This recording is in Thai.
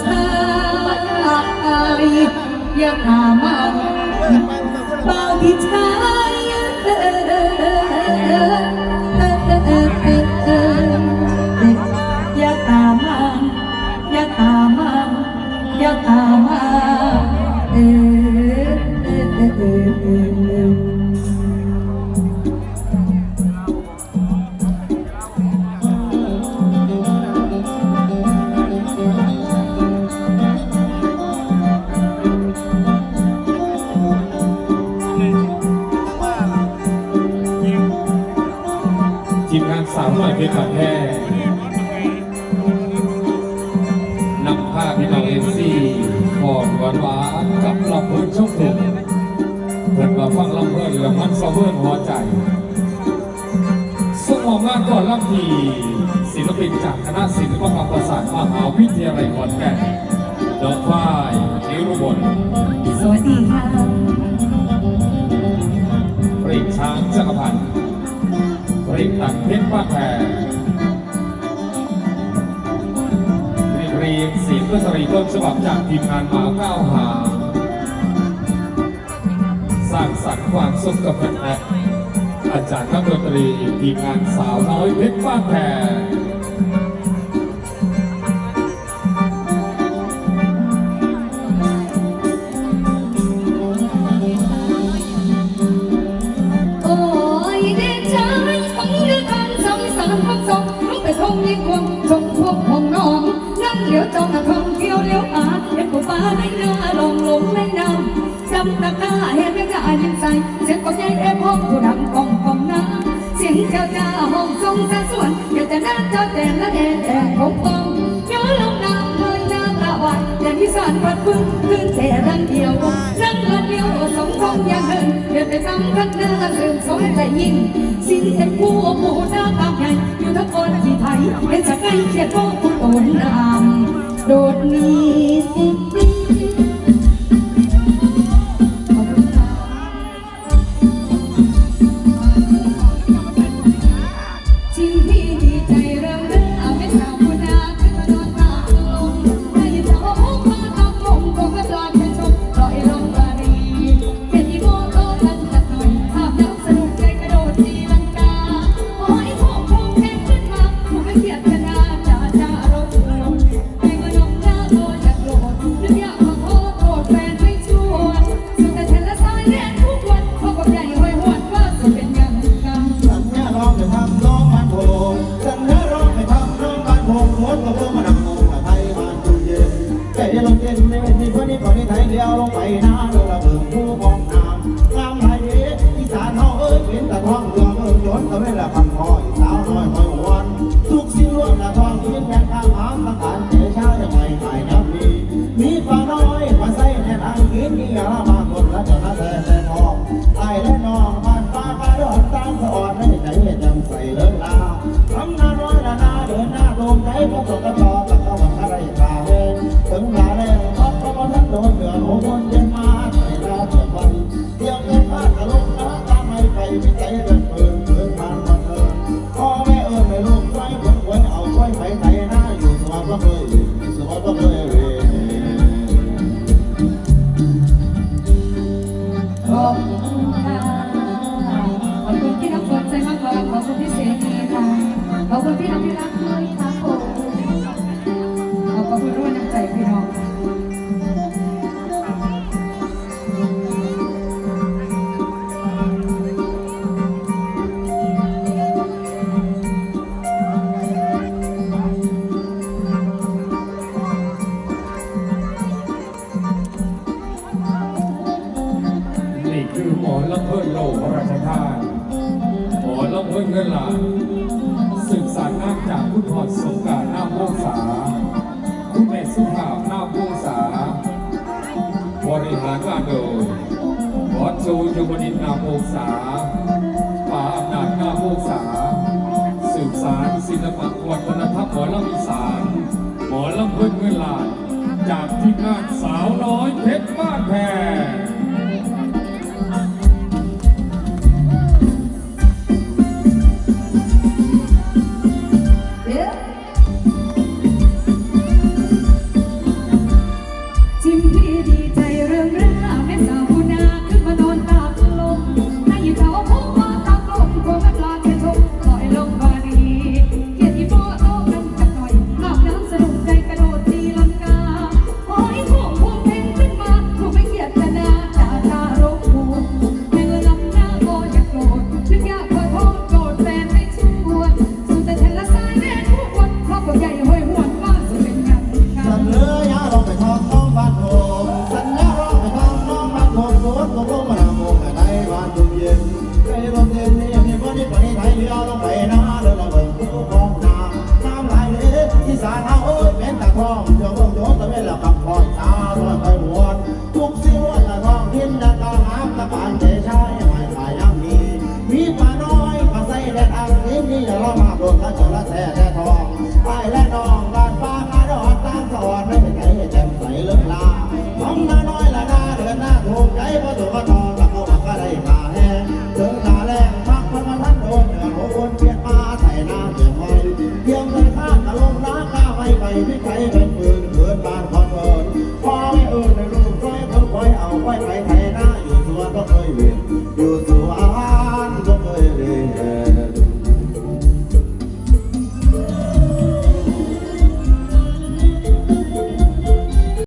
เธออย่าหามายาตามมัยาตามา ทีมงานสาวหน่อยเป็นบัตแท้นำภาพพี่น้องเอ็นซีหอมหวานหวานกับลำเพลินโชคถูกเพิ่นมาฟังลำเพลินแล้วมันสะเพื่อนหัวใจส่งออกงานก่อนลำทีศิลปินจากคณะศิลปกรรมประสานมหาวิทยาลัยขอนแก่นน้องฝ้ายนิรุบลสวัสดีค่ะ ปริกตังเพชรบ้านแพรเรียนเสียงเพื่อสรีต้นฉบับจากทีมงานมาก้าวหา สร้างสรรค์ความสุขกับแฟนอาจารย์นักดนตรีทีมงานสาวน้อยเพชรบ้านแพร vợ chồng không thiêu liễu ả Hiền của phá đánh ra lồng lũng đánh nam Trăm tạc ta hẹn đánh ra nhìn say Chiến có nhanh em hôm của đám phòng phòng nam Chiến trao cha hồng sông ra xuân Để ta nát cho đèn lá đèn đèn không bông Nhớ lòng nam hơi ra ta hoài Đèn như sản vật phương Thương trẻ đang yêu Răng là yêu sống không gian hơn Để tên nắm khăn ra rừng sống em lại nhìn. Xin thêm mua mũ ta càng nhanh ทยเดียวลงไปน้าเรือระเบิดผู้มองน้ำงามไทยเด็กอีสานเฮาเอ้ยเป็นตะท้องเรือเมืองยนต์ก็ไม่ละพันคอยสาวน้อยคอยหวนทุกสิ่งล้วนละท้องยืนแม่ข้างหางตั้งการเจ้าชาจะไปหายน้ำดีมีฟ้าน้อยมาใส่แน่นอังกินมีอะไร ค่ะขอบคุณพี่น้ำพี่รักด้วยค่ะผมขอบคุณด้วยน้ำใจพี่น้องนี่คือหมอลำเพิ่นโลกพระราชทาน ลำเพิ่นเงินลานสืบสารงานจากคุณพรสงการหน้าพงษาคุณแม่สุภาพหน้าพงษาบริหารงานโดยบอสโจยมนินทนาโพงษาป่าอำนาจนาโพงษาสืบสารศิลปะวัฒนธรรมหมอลำอีสานหมอลำเพิ่นเงินลานจากทีมงานสาวน้อยเพชรบ้านแพร